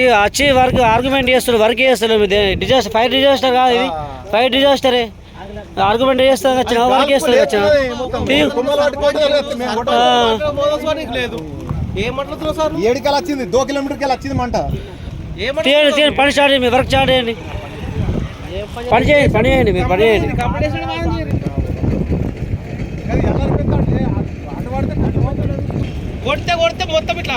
ఈ వచ్చి work argument చేస్తారు వర్క్ చేస్తారు డిజాస్టర్ ఫైర్ డిజాస్టర్ కాదు ఇది. ఫైర్ డిజాస్టర్ ఆర్గ్యుమెంట్ చేస్తాను వచ్చిన వర్క్ చేస్తాను వచ్చిన. మంట. పని స్టార్ట్ చేయండి వర్క్ స్టార్ట్ చేయండి. పని చేయండి పని చేయండి మీరు పని చేయండి. కొడితే కొడితే మొత్తం ఇట్లా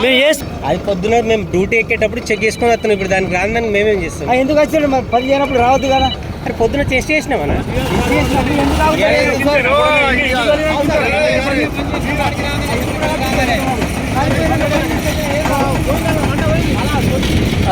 మీరు చేసి అది పొద్దున మేము డ్యూటీ ఎక్కేటప్పుడు చెక్ చేసుకొని వస్తున్నాం ఇప్పుడు దానికి రాదని మేమేం చేస్తాం ఎందుకు వచ్చాడు మరి పని చేయనప్పుడు రావద్దు కదా మరి పొద్దున టెస్ట్ చేసినామన్నా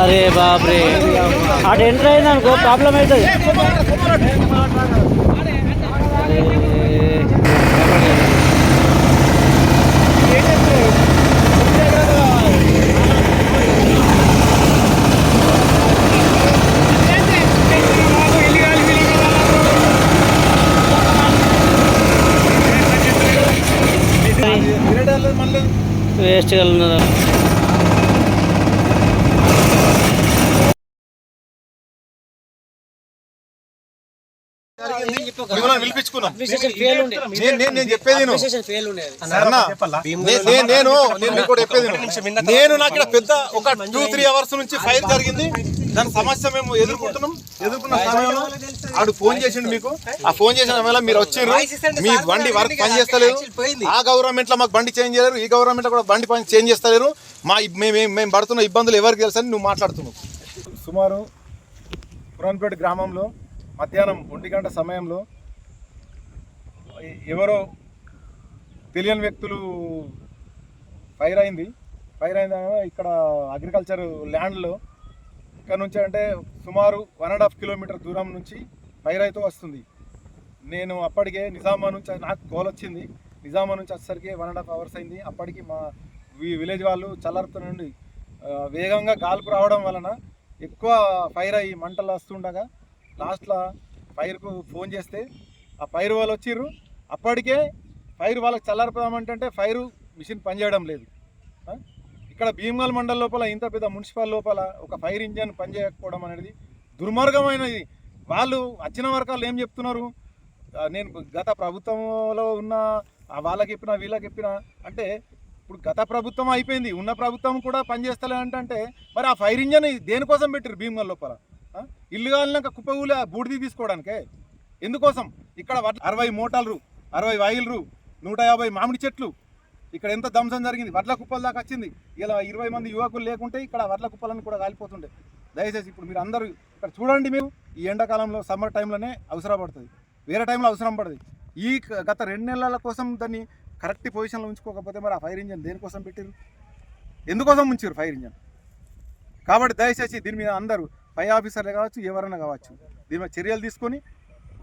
అరే బాప్రే అటు ఎంటర్ అయింది అనుకో ప్రాబ్లం అవుతుంది వేస్ట్ నేను చెప్పేది. నేను నాకు ఇక్కడ పెద్ద ఒక టూ త్రీ అవర్స్ నుంచి ఫైర్ జరిగింది. దాని సమస్య మేము ఎదుర్కొంటున్నాం. ఎదుర్కొన్న సమయంలో ఆడు ఫోన్ చేసిండు మీకు? ఆ ఫోన్ చేసిన సమయంలో మీరు వచ్చారు మీ బండి వర్క్ పని చేస్తలేదు ఆ గవర్నమెంట్లో మాకు బండి చేంజ్ చేయలేరు. ఈ గవర్నమెంట్లో కూడా బండి పని చేంజ్ చేస్తలేరు. మా మేము పడుతున్న ఇబ్బందులు ఎవరికి తెలుసని నువ్వు మాట్లాడుతున్నావు. సుమారు పురాన్పేట గ్రామంలో మధ్యాహ్నం ఒంటి గంట సమయంలో ఎవరో తెలియని వ్యక్తులు ఫైర్ అయింది. ఫైర్ అయింది ఇక్కడ అగ్రికల్చర్ ల్యాండ్లో ఇక్కడ నుంచి అంటే సుమారు వన్ అండ్ హాఫ్ కిలోమీటర్ దూరం నుంచి ఫైర్ వస్తుంది. నేను అప్పటికే నిజామా నుంచి నాకు కాల్ వచ్చింది. నిజామా నుంచి వచ్చేసరికి వన్ అండ్ హాఫ్ అవర్స్ అయింది. అప్పటికి మా విలేజ్ వాళ్ళు చల్లారుతున్నండి వేగంగా గాల్పు రావడం వలన ఎక్కువ ఫైర్ అయ్యి మంటలు వస్తుండగా లాస్ట్లో ఫైర్కు ఫోన్ చేస్తే ఆ ఫైర్ వాళ్ళు వచ్చిర్రు. అప్పటికే ఫైర్ వాళ్ళకి చల్లారిపోదామంటే ఫైరు మిషన్ పనిచేయడం లేదు. ఇక్కడ భీమగల్ మండల్ లోపల ఇంత పెద్ద మున్సిపల్ లోపల ఒక ఫైర్ ఇంజన్ పనిచేయకపోవడం అనేది దుర్మార్గమైనది. వాళ్ళు వచ్చిన వరకు వాళ్ళు ఏం చెప్తున్నారు? నేను గత ప్రభుత్వంలో ఉన్న ఆ వాళ్ళకి చెప్పిన వీళ్ళకి చెప్పిన అంటే ఇప్పుడు గత ప్రభుత్వం అయిపోయింది ఉన్న ప్రభుత్వం కూడా పనిచేస్తలే అంటే మరి ఆ ఫైర్ ఇంజన్ దేనికోసం పెట్టారు భీమగల్ లోపల? ఇల్లు కాలినాక కుప్పగూలి బూడిది తీసుకోవడానికే? ఎందుకోసం? ఇక్కడ వడ్ల- అరవై మోటార్లు అరవై వైర్లు నూట యాభై మామిడి చెట్లు ఇక్కడ ఎంత ధ్వంసం జరిగింది? వడ్ల కుప్పల దాకా వచ్చింది. ఇలా ఇరవై మంది యువకులు లేకుంటే ఇక్కడ వడ్ల కుప్పలన్నీ కూడా కాలిపోతుండే. దయచేసి ఇప్పుడు మీరు అందరూ ఇక్కడ చూడండి మీరు. ఈ ఎండాకాలంలో సమ్మర్ టైంలోనే అవసరం పడుతుంది. వేరే టైంలో అవసరం పడుతుంది ఈ గత రెండు నెలల కోసం దాన్ని కరెక్ట్ పొజిషన్లో ఉంచుకోకపోతే మరి ఆ ఫైర్ ఇంజన్ దేనికోసం పెట్టారు ఎందుకోసం ఉంచారు ఫైర్ ఇంజన్? కాబట్టి దయచేసి దీని మీద అందరూ పై ఆఫీసర్లే కావచ్చు ఎవరైనా కావచ్చు దీని మీద చర్యలు తీసుకొని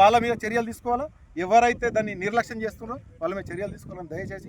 వాళ్ళ మీద చర్యలు తీసుకోవాలా? ఎవరైతే దాన్ని నిర్లక్ష్యం చేస్తున్నారో వాళ్ళ మీద చర్యలు తీసుకోవాలని దయచేసి